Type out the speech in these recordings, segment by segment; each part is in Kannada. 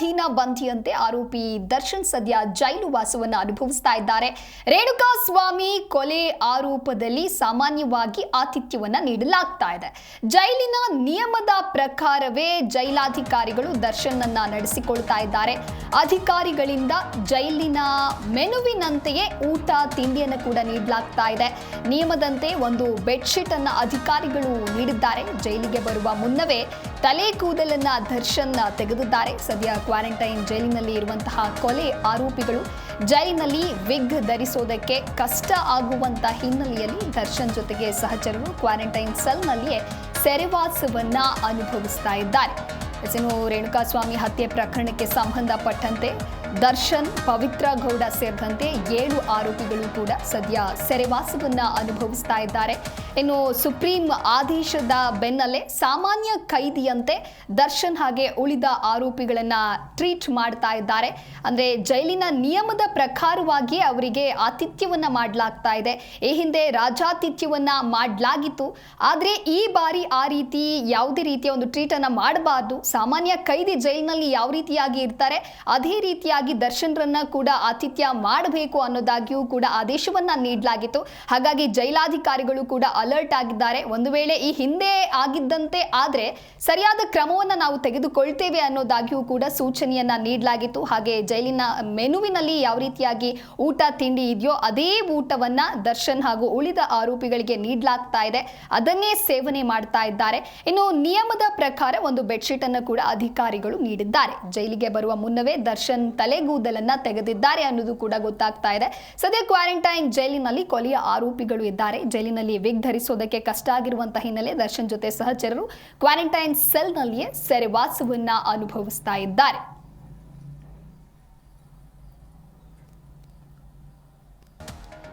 ವಿಚಾರಣಾಧೀನ ಬಂಧಿಯಂತೆ ಆರೋಪಿ ದರ್ಶನ್ ಸದ್ಯ ಜೈಲು ವಾಸವನ್ನು ಅನುಭವಿಸ್ತಾ ಇದ್ದಾರೆ. ರೇಣುಕಾ ಸ್ವಾಮಿ ಕೊಲೆ ಆರೋಪದಲ್ಲಿ ಸಾಮಾನ್ಯವಾಗಿ ಆತಿಥ್ಯವನ್ನು ನೀಡಲಾಗ್ತಾ ಇದೆ. ಜೈಲಿನ ನಿಯಮದ ಪ್ರಕಾರವೇ ಜೈಲಾಧಿಕಾರಿಗಳು ದರ್ಶನ್ ಅನ್ನ ನಡೆಸಿಕೊಳ್ತಾ ಇದ್ದಾರೆ. ಅಧಿಕಾರಿಗಳಿಂದ ಜೈಲಿನ ಮೆನುವಿನಂತೆಯೇ ಊಟ, ತಿಂಡಿಯನ್ನು ಕೂಡ ನೀಡಲಾಗ್ತಾ ಇದೆ. ನಿಯಮದಂತೆ ಒಂದು ಬೆಡ್ಶೀಟ್ ಅನ್ನ ಅಧಿಕಾರಿಗಳು ನೀಡಿದ್ದಾರೆ. ಜೈಲಿಗೆ ಬರುವ ಮುನ್ನವೇ ತಲೆ ಕೂದಲನ್ನ ದರ್ಶನ್ ತೆಗೆದಿದ್ದಾರೆ. ಸದ್ಯ ಕ್ವಾರಂಟೈನ್ ಜೈಲಿನಲ್ಲಿ ಇರುವಂತಹ ಕೊಲೆ ಆರೋಪಿಗಳು ಜೈಲಿನಲ್ಲಿ ವಿಗ್ ಧರಿಸೋದಕ್ಕೆ ಕಷ್ಟ ಆಗುವಂತ ಹಿನ್ನೆಲೆಯಲ್ಲಿ ದರ್ಶನ್ ಜೊತೆಗೆ ಸಹಚರರು ಕ್ವಾರಂಟೈನ್ ಸೆಲ್ನಲ್ಲಿಯೇ ಸೆರೆವಾಸವನ್ನ ಅನುಭವಿಸ್ತಾ ಇದ್ದಾರೆ. ರೇಣುಕಾಸ್ವಾಮಿ ಹತ್ಯೆ ಪ್ರಕರಣಕ್ಕೆ ಸಂಬಂಧಪಟ್ಟಂತೆ ದರ್ಶನ್, ಪವಿತ್ರ ಗೌಡ ಸೇರಿದಂತೆ ಏಳು ಆರೋಪಿಗಳು ಕೂಡ ಸದ್ಯ ಸೆರೆವಾಸವನ್ನ ಅನುಭವಿಸ್ತಾ ಇದ್ದಾರೆ. ಇನ್ನು ಸುಪ್ರೀಂ ಆದೇಶದ ಬೆನ್ನಲ್ಲೇ ಸಾಮಾನ್ಯ ಕೈದಿಯಂತೆ ದರ್ಶನ್ ಹಾಗೆ ಉಳಿದ ಆರೋಪಿಗಳನ್ನ ಟ್ರೀಟ್ ಮಾಡ್ತಾ ಇದ್ದಾರೆ. ಅಂದ್ರೆ ಜೈಲಿನ ನಿಯಮದ ಪ್ರಕಾರವಾಗಿ ಅವರಿಗೆ ಆತಿಥ್ಯವನ್ನ ಮಾಡಲಾಗ್ತಾ ಇದೆ. ಈ ಹಿಂದೆ ರಾಜಾತಿಥ್ಯವನ್ನ ಮಾಡಲಾಗಿತ್ತು. ಆದರೆ ಈ ಬಾರಿ ಆ ರೀತಿ ಯಾವುದೇ ರೀತಿಯ ಒಂದು ಟ್ರೀಟ್ ಅನ್ನ ಮಾಡಬಾರ್ದು. ಸಾಮಾನ್ಯ ಕೈದಿ ಜೈಲಿನಲ್ಲಿ ಯಾವ ರೀತಿಯಾಗಿ ಇರ್ತಾರೆ, ಅದೇ ರೀತಿಯಾಗಿ ದರ್ಶನ್ರನ್ನ ಕೂಡ ಆತಿಥ್ಯ ಮಾಡಬೇಕು ಅನ್ನೋದಾಗಿಯೂ ಕೂಡ ಆದೇಶವನ್ನ ನೀಡಲಾಗಿತ್ತು. ಹಾಗಾಗಿ ಜೈಲಾಧಿಕಾರಿಗಳು ಕೂಡ ಅಲರ್ಟ್ ಆಗಿದ್ದಾರೆ. ಒಂದು ವೇಳೆ ಈ ಹಿಂದೆ ಆಗಿದ್ದಂತೆ ಆದ್ರೆ ಸರಿಯಾದ ಕ್ರಮವನ್ನ ನಾವು ತೆಗೆದುಕೊಳ್ತೇವೆ ಅನ್ನೋದಾಗಿಯೂ ಕೂಡ ಸೂಚನೆಯನ್ನ ನೀಡಲಾಗಿತ್ತು. ಹಾಗೆ ಜೈಲಿನ ಮೆನುವಿನಲ್ಲಿ ಯಾವ ರೀತಿಯಾಗಿ ಊಟ, ತಿಂಡಿ ಇದೆಯೋ ಅದೇ ಊಟವನ್ನ ದರ್ಶನ್ ಹಾಗೂ ಉಳಿದ ಆರೋಪಿಗಳಿಗೆ ನೀಡಲಾಗ್ತಾ ಇದೆ. ಅದನ್ನೇ ಸೇವನೆ ಮಾಡ್ತಾ ಇದ್ದಾರೆ. ಇನ್ನು ನಿಯಮದ ಪ್ರಕಾರ ಒಂದು ಬೆಡ್ಶೀಟ್ ಅನ್ನು ಕೂಡ ಅಧಿಕಾರಿಗಳು ನೀಡಿದ್ದಾರೆ. ಜೈಲಿಗೆ ಬರುವ ಮುನ್ನವೇ ದರ್ಶನ್ ತಲೆಗೂದಲನ್ನ ತೆಗೆದಿದ್ದಾರೆ ಅನ್ನೋದು ಕೂಡ ಗೊತ್ತಾಗ್ತಾ ಇದೆ. ಸದ್ಯ ಕ್ವಾರಂಟೈನ್ ಜೈಲಿನಲ್ಲಿ ಕೊಲೆಯ ಆರೋಪಿಗಳು ಇದ್ದಾರೆ. ಜೈಲಿನಲ್ಲಿ ವಿಗ್ ಧರಿಸೋದಕ್ಕೆ ಕಷ್ಟ ಆಗಿರುವಂತಹ ಹಿನ್ನೆಲೆ ದರ್ಶನ್ ಜೊತೆ ಸಹಚರರು ಕ್ವಾರಂಟೈನ್ ಸೆಲ್ನಲ್ಲಿಯೇ ಸೆರೆವಾಸವನ್ನ ಅನುಭವಿಸ್ತಾ ಇದ್ದಾರೆ.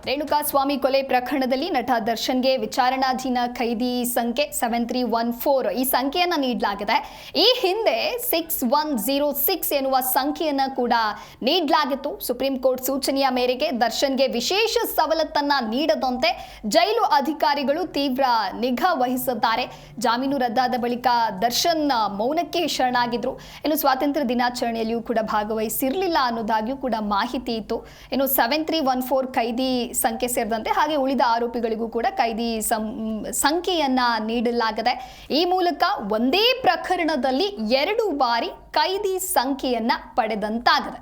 ರೇಣುಕಾ ಸ್ವಾಮಿ ಕೊಲೆ ಪ್ರಕರಣದಲ್ಲಿ ನಟ ದರ್ಶನ್ಗೆ ವಿಚಾರಣಾಧೀನ ಖೈದಿ ಸಂಖ್ಯೆ ಸೆವೆನ್ ತ್ರೀ ಒನ್ ಫೋರ್ ಈ ಸಂಖ್ಯೆಯನ್ನು ನೀಡಲಾಗಿದೆ. ಈ ಹಿಂದೆ ಸಿಕ್ಸ್ ಒನ್ ಜೀರೋ ಸಿಕ್ಸ್ ಎನ್ನುವ ಸಂಖ್ಯೆಯನ್ನು ಕೂಡ ನೀಡಲಾಗಿತ್ತು. ಸುಪ್ರೀಂ ಕೋರ್ಟ್ ಸೂಚನೆಯ ಮೇರೆಗೆ ದರ್ಶನ್ಗೆ ವಿಶೇಷ ಸವಲತ್ತನ್ನ ನೀಡದಂತೆ ಜೈಲು ಅಧಿಕಾರಿಗಳು ತೀವ್ರ ನಿಗಾ ವಹಿಸಿದ್ದಾರೆ. ಜಾಮೀನು ರದ್ದಾದ ಬಳಿಕ ದರ್ಶನ್ ಮೌನಕ್ಕೆ ಶರಣಾಗಿದ್ರು. ಇನ್ನು ಸ್ವಾತಂತ್ರ್ಯ ದಿನಾಚರಣೆಯಲ್ಲಿಯೂ ಕೂಡ ಭಾಗವಹಿಸಿರಲಿಲ್ಲ ಅನ್ನೋದಾಗಿಯೂ ಕೂಡ ಮಾಹಿತಿ ಇತ್ತು. ಇನ್ನು ಸೆವೆನ್ ತ್ರೀ ಒನ್ ಫೋರ್ ಖೈದಿ ಸಂಖ್ಯೆ ಸೇರಿದಂತೆ ಹಾಗೆ ಉಳಿದ ಆರೋಪಿಗಳಿಗೂ ಕೂಡ ಕೈದಿ ಸಂಖ್ಯೆಯನ್ನ ನೀಡಲಾಗಿದೆ, ಈ ಮೂಲಕ ಒಂದೇ ಪ್ರಕರಣದಲ್ಲಿ ಎರಡು ಬಾರಿ ಕೈದಿ ಸಂಖ್ಯೆಯನ್ನ ಪಡೆದಂತಾಗಿದೆ.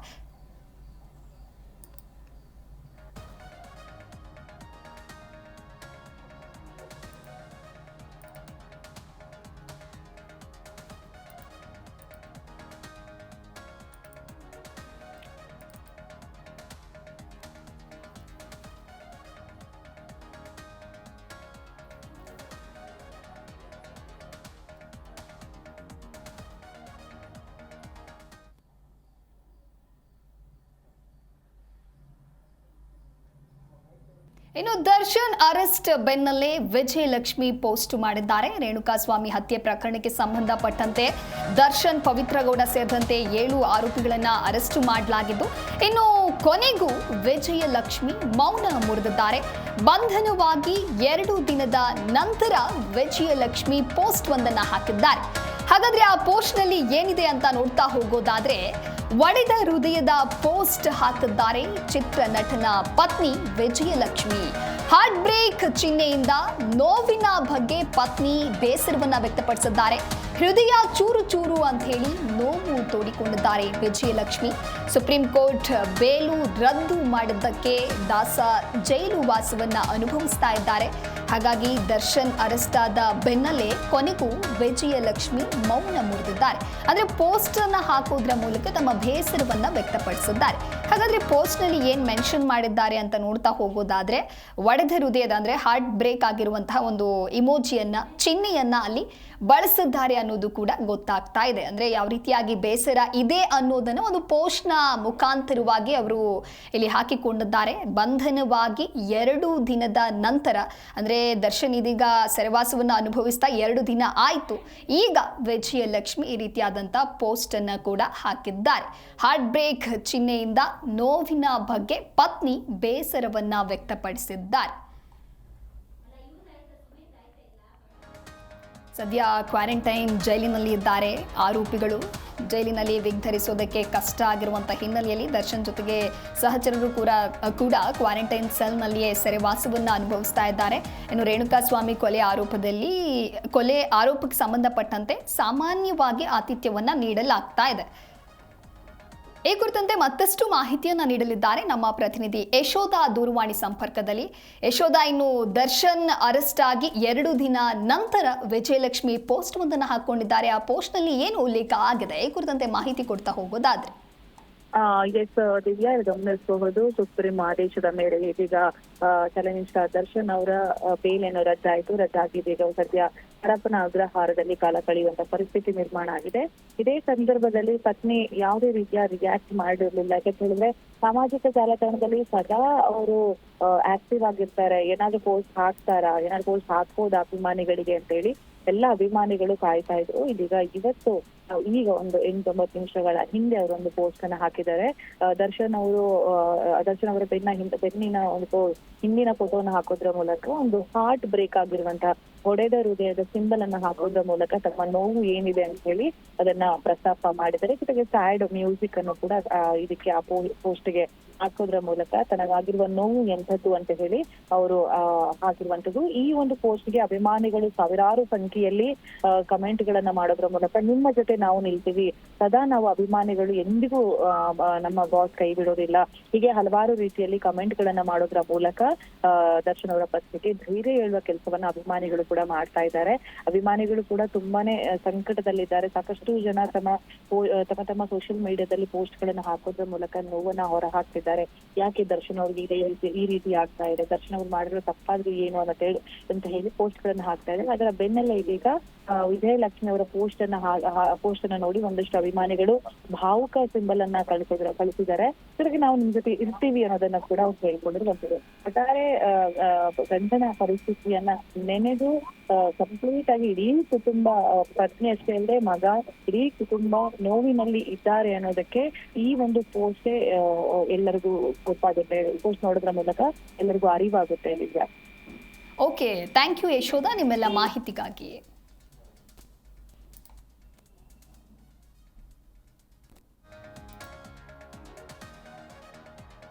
ಇನ್ನು ದರ್ಶನ್ ಅರೆಸ್ಟ್ ಬೆನ್ನಲ್ಲೇ ವಿಜಯಲಕ್ಷ್ಮಿ ಪೋಸ್ಟ್ ಮಾಡಿದ್ದಾರೆ. ರೇಣುಕಾಸ್ವಾಮಿ ಹತ್ಯೆ ಪ್ರಕರಣಕ್ಕೆ ಸಂಬಂಧಪಟ್ಟಂತೆ ದರ್ಶನ್ ಪವಿತ್ರಗೌಡ ಸೇರಿದಂತೆ ಏಳು ಆರೋಪಿಗಳನ್ನ ಅರೆಸ್ಟ್ ಮಾಡಲಾಗಿದ್ದು, ಇನ್ನು ಕೊನೆಗೂ ವಿಜಯಲಕ್ಷ್ಮಿ ಮೌನ ಮುರಿದಿದ್ದಾರೆ. ಬಂಧನವಾಗಿ ಎರಡು ದಿನದ ನಂತರ ವಿಜಯಲಕ್ಷ್ಮಿ ಪೋಸ್ಟ್ ಒಂದನ್ನ ಹಾಕಿದ್ದಾರೆ. ಹಾಗಾದ್ರೆ ಆ ಪೋಸ್ಟ್ನಲ್ಲಿ ಏನಿದೆ ಅಂತ ನೋಡ್ತಾ ಹೋಗೋದಾದ್ರೆ ಒಡೆದ ಹೃದಯದ ಪೋಸ್ಟ್ ಹಾಕಿದ್ದಾರೆ ಚಿತ್ರ ನಟನ ಪತ್ನಿ ವಿಜಯಲಕ್ಷ್ಮಿ. ಹಾರ್ಟ್ ಬ್ರೇಕ್ ಚಿಹ್ನೆಯಿಂದ ನೋವಿನ ಬಗ್ಗೆ ಪತ್ನಿ ಬೇಸರವನ್ನ ವ್ಯಕ್ತಪಡಿಸಿದ್ದಾರೆ. ಹೃದಯ ಚೂರು ಚೂರು ಅಂತ ಹೇಳಿ ನೋವು ತೋಡಿಕೊಂಡಿದ್ದಾರೆ ವಿಜಯಲಕ್ಷ್ಮಿ. ಸುಪ್ರೀಂ ಕೋರ್ಟ್ ಬೇಲು ರದ್ದು ಮಾಡಿದ್ದಕ್ಕೆ ದಾಸ ಜೈಲು ವಾಸವನ್ನ ಅನುಭವಿಸ್ತಾ ಇದ್ದಾರೆ. ಹಾಗಾಗಿ ದರ್ಶನ್ ಅರೆಸ್ಟ್ ಆದ ಬೆನ್ನಲ್ಲೇ ಕೊನೆಗೂ ವಿಜಯಲಕ್ಷ್ಮಿ ಮೌನ ಮುರಿದಿದ್ದಾರೆ. ಅಂದ್ರೆ ಪೋಸ್ಟ್ ಅನ್ನ ಹಾಕೋದ್ರ ಮೂಲಕ ತಮ್ಮ ಬೇಸರವನ್ನ ವ್ಯಕ್ತಪಡಿಸಿದ್ದಾರೆ. ಹಾಗಾದ್ರೆ ಪೋಸ್ಟ್ನಲ್ಲಿ ಏನ್ ಮೆನ್ಷನ್ ಮಾಡಿದ್ದಾರೆ ಅಂತ ನೋಡ್ತಾ ಹೋಗೋದಾದ್ರೆ, ಒಡೆದ ಹೃದಯದ ಅಂದ್ರೆ ಹಾರ್ಟ್ ಬ್ರೇಕ್ ಆಗಿರುವಂತಹ ಒಂದು ಇಮೋಜಿಯನ್ನ ಚಿಹ್ನೆಯನ್ನ ಅಲ್ಲಿ ಬಳಸಿದ್ದಾರೆ ಅನ್ನೋದು ಕೂಡ ಗೊತ್ತಾಗ್ತಾ ಇದೆ. ಅಂದ್ರೆ ಯಾವ ರೀತಿಯಾಗಿ ಬೇಸರ ಇದೆ ಅನ್ನೋದನ್ನ ಒಂದು ಪೋಸ್ಟ್ನ ಮುಖಾಂತರವಾಗಿ ಅವರು ಇಲ್ಲಿ ಹಾಕಿಕೊಂಡಿದ್ದಾರೆ. ಬಂಧನವಾಗಿ ಎರಡು ದಿನದ ನಂತರ, ಅಂದ್ರೆ ದರ್ಶನ್ ಇದೀಗ ಸರವಾಸವನ್ನ ಅನುಭವಿಸ್ತಾ ಎರಡು ದಿನ ಆಯಿತು. ಈಗ ವಿಜಯಲಕ್ಷ್ಮಿ ಈ ರೀತಿಯಾದಂಥ ಪೋಸ್ಟ್ ಅನ್ನ ಕೂಡ ಹಾಕಿದ್ದಾರೆ. ಹಾರ್ಟ್ ಬ್ರೇಕ್ ಚಿಹ್ನೆಯಿಂದ ನೋವಿನ ಬಗ್ಗೆ ಪತ್ನಿ ಬೇಸರವನ್ನ ವ್ಯಕ್ತಪಡಿಸಿದ್ದಾರೆ. ಸದ್ಯ ಕ್ವಾರಂಟೈನ್ ಜೈಲಿನಲ್ಲಿ ಇದ್ದಾರೆ ಆರೋಪಿಗಳು. ಜೈಲಿನಲ್ಲಿ ವಿಗ್ ಧರಿಸೋದಕ್ಕೆ ಕಷ್ಟ ಆಗಿರುವಂಥ ಹಿನ್ನೆಲೆಯಲ್ಲಿ ದರ್ಶನ್ ಜೊತೆಗೆ ಸಹಚರರು ಕೂಡ ಕೂಡ ಕ್ವಾರಂಟೈನ್ ಸೆಲ್ನಲ್ಲಿಯೇ ಸೆರೆವಾಸವನ್ನು ಅನುಭವಿಸ್ತಾ ಇದ್ದಾರೆ. ಇನ್ನು ರೇಣುಕಾಸ್ವಾಮಿ ಕೊಲೆ ಆರೋಪದಲ್ಲಿ, ಕೊಲೆ ಆರೋಪಕ್ಕೆ ಸಂಬಂಧಪಟ್ಟಂತೆ ಸಾಮಾನ್ಯವಾಗಿ ಆತಿಥ್ಯವನ್ನು ನೀಡಲಾಗ್ತಾ ಇದೆ. ಈ ಕುರಿತಂತೆ ಮತ್ತಷ್ಟು ಮಾಹಿತಿಯನ್ನ ನೀಡಲಿದ್ದಾರೆ ನಮ್ಮ ಪ್ರತಿನಿಧಿ ಯಶೋಧ ದೂರವಾಣಿ ಸಂಪರ್ಕದಲ್ಲಿ. ಯಶೋಧ, ಇನ್ನು ದರ್ಶನ್ ಅರೆಸ್ಟ್ ಆಗಿ ಎರಡು ದಿನ ನಂತರ ವಿಜಯಲಕ್ಷ್ಮಿ ಪೋಸ್ಟ್ ಒಂದನ್ನು ಹಾಕೊಂಡಿದ್ದಾರೆ. ಆ ಪೋಸ್ಟ್ನಲ್ಲಿ ಏನು ಉಲ್ಲೇಖ ಆಗಿದೆ? ಈ ಕುರಿತಂತೆ ಮಾಹಿತಿ ಕೊಡ್ತಾ ಹೋಗೋದಾದ್ರೆ. ಎಸ್ ದಿವ್ಯಾ ಗಮನಿಸಬಹುದು. ಸುಪ್ರೀಂ ಆದೇಶದ ಮೇರೆಗೆ ಇದೀಗ ಚಲನಿಷ್ಠ ದರ್ಶನ್ ಅವರ ಬೇಲ್ ಏನು ರದ್ದಾಯಿತು. ರದ್ದಾಗಿದೆ ಈಗ ಸದ್ಯ ಹರಪ್ಪನ ಅಗ್ರಹಾರದಲ್ಲಿ ಕಾಲ ಕಳೆಯುವಂತ ಪರಿಸ್ಥಿತಿ ನಿರ್ಮಾಣ ಆಗಿದೆ. ಇದೇ ಸಂದರ್ಭದಲ್ಲಿ ಪತ್ನಿ ಯಾವುದೇ ರೀತಿಯ ರಿಯಾಕ್ಟ್ ಮಾಡಿರಲಿಲ್ಲ. ಯಾಕೆ ಹೇಳಿದ್ರೆ ಸಾಮಾಜಿಕ ಜಾಲತಾಣದಲ್ಲಿ ಸದಾ ಅವರು ಆಕ್ಟಿವ್ ಆಗಿರ್ತಾರೆ. ಏನಾದ್ರು ಪೋಸ್ಟ್ ಹಾಕ್ತಾರಾ? ಏನಾದ್ರು ಪೋಸ್ಟ್ ಹಾಕ್ಬೋದಾ ಅಭಿಮಾನಿಗಳಿಗೆ ಅಂತ ಹೇಳಿ ಎಲ್ಲ ಅಭಿಮಾನಿಗಳು ಕಾಯ್ತಾ ಇದ್ರು. ಇದೀಗ ಇವತ್ತು ಈಗ ಒಂದು ಎಂಟೊಂಬತ್ತು ನಿಮಿಷಗಳ ಹಿಂದೆ ಅವರು ಒಂದು ಪೋಸ್ಟ್ ಅನ್ನ ಹಾಕಿದ್ದಾರೆ. ದರ್ಶನ್ ಅವರು ದರ್ಶನ್ ಅವರ ಬೆನ್ನ ಹಿಂದೆ ಬೆನ್ನಿನ ಒಂದು ಹಿಂದಿನ ಫೋಟೋನ ಹಾಕೋದ್ರ ಮೂಲಕ ಒಂದು ಹಾರ್ಟ್ ಬ್ರೇಕ್ ಆಗಿರುವಂತಹ ಹೊಡೆದ ಹೃದಯದ ಸಿಂಬಲ್ ಅನ್ನ ಹಾಕೋದ್ರ ಮೂಲಕ ತಮ್ಮ ನೋವು ಏನಿದೆ ಅಂತ ಹೇಳಿ ಅದನ್ನ ಪ್ರಸ್ತಾಪ ಮಾಡಿದ್ದಾರೆ. ಜೊತೆಗೆ ಸ್ಯಾಡ್ ಮ್ಯೂಸಿಕ್ ಅನ್ನು ಕೂಡ ಇದಕ್ಕೆ ಆ ಪೋಸ್ಟ್ಗೆ ಹಾಕೋದ್ರ ಮೂಲಕ ತನಗಾಗಿರುವ ನೋವು ಎಂಥದ್ದು ಅಂತ ಹೇಳಿ ಅವರು ಹಾಕಿರುವಂತದ್ದು ಈ ಒಂದು ಪೋಸ್ಟ್ಗೆ ಅಭಿಮಾನಿಗಳು ಸಾವಿರಾರು ಸಂಖ್ಯೆಯಲ್ಲಿ ಕಮೆಂಟ್ ಗಳನ್ನ ಮಾಡೋದ್ರ ಮೂಲಕ ನಿಮ್ಮ ಜೊತೆ ನಾವು ನಿಲ್ತೀವಿ. ಸದಾ ನಾವು ಅಭಿಮಾನಿಗಳು ಎಂದಿಗೂ ನಮ್ಮ ಬಾಸ್ ಕೈ ಬಿಡೋದಿಲ್ಲ. ಹೀಗೆ ಹಲವಾರು ರೀತಿಯಲ್ಲಿ ಕಮೆಂಟ್ ಗಳನ್ನ ಮಾಡೋದ್ರ ಮೂಲಕ ದರ್ಶನ್ ಅವರ ಪತ್ನಿಗೆ ಧೈರ್ಯ ಹೇಳುವ ಕೆಲಸವನ್ನ ಅಭಿಮಾನಿಗಳು ಕೂಡ ಮಾಡ್ತಾ ಇದ್ದಾರೆ. ಅಭಿಮಾನಿಗಳು ಕೂಡ ತುಂಬಾನೇ ಸಂಕಟದಲ್ಲಿದ್ದಾರೆ. ಸಾಕಷ್ಟು ಜನ ತಮ್ಮ ತಮ್ಮ ತಮ್ಮ ಸೋಷಿಯಲ್ ಮೀಡಿಯಾದಲ್ಲಿ ಪೋಸ್ಟ್ ಗಳನ್ನ ಹಾಕೋದ್ರ ಮೂಲಕ ನೋವನ್ನ ಹೊರ ಯಾಕೆ ದರ್ಶನ್ ಅವ್ರಿಗೆ ಈ ರೀತಿ ಆಗ್ತಾ ಇದೆ? ದರ್ಶನ್ ಅವ್ರು ಮಾಡಿರೋ ತಪ್ಪಾದ್ರೆ ಏನು ಅಂತ ಹೇಳಿ ಅಂತ ಹೇಳಿ ಪೋಸ್ಟ್ ಗಳನ್ನ ಹಾಕ್ತಾ ಇದ್ದಾರೆ. ಅದರ ಬೆನ್ನಲ್ಲೇ ಇದೀಗ ವಿಜಯಲಕ್ಷ್ಮಿ ಅವರ ಪೋಸ್ಟ್ ಅನ್ನ ಪೋಸ್ಟ್ ಅನ್ನ ನೋಡಿ ಒಂದಷ್ಟು ಅಭಿಮಾನಿಗಳು ಭಾವುಕ ಸಿಂಬಲ್ ಅನ್ನ ಕಳಿಸಿದ್ರ ಕಳಿಸಿದ್ದಾರೆ. ಜೊತೆಗೆ ನಾವು ನಿಮ್ ಜೊತೆ ಇರ್ತೀವಿ ಅನ್ನೋದನ್ನ ಕೂಡ ಅವ್ರು ಹೇಳ್ಕೊಂಡಿರುವಂತದ್ದು ಒಟ್ಟಾರೆ ಗಂಡನ ಪರಿಸ್ಥಿತಿಯನ್ನ ನೆನೆದು ಕಂಪ್ಲೀಟ್ ಆಗಿ ಇಡೀ ಕುಟುಂಬ ಪತ್ನಿ ಅಷ್ಟೇ ಅಲ್ಲದೆ ಮಗ ಇಡೀ ಕುಟುಂಬ ನೋವಿನಲ್ಲಿ ಇದ್ದಾರೆ ಅನ್ನೋದಕ್ಕೆ ಈ ಒಂದು ಪೋಸ್ಟ್ ಎಲ್ಲರಿಗೂ ಗೊತ್ತಾಗುತ್ತೆ ಪೋಸ್ಟ್ ನೋಡೋದ್ರ ಮೂಲಕ ಎಲ್ಲರಿಗೂ ಅರಿವಾಗುತ್ತೆ ನಿಜ ಓಕೆ ಥ್ಯಾಂಕ್ ಯು ಯಶೋಧ ನಿಮ್ಮೆಲ್ಲ ಮಾಹಿತಿಗಾಗಿ.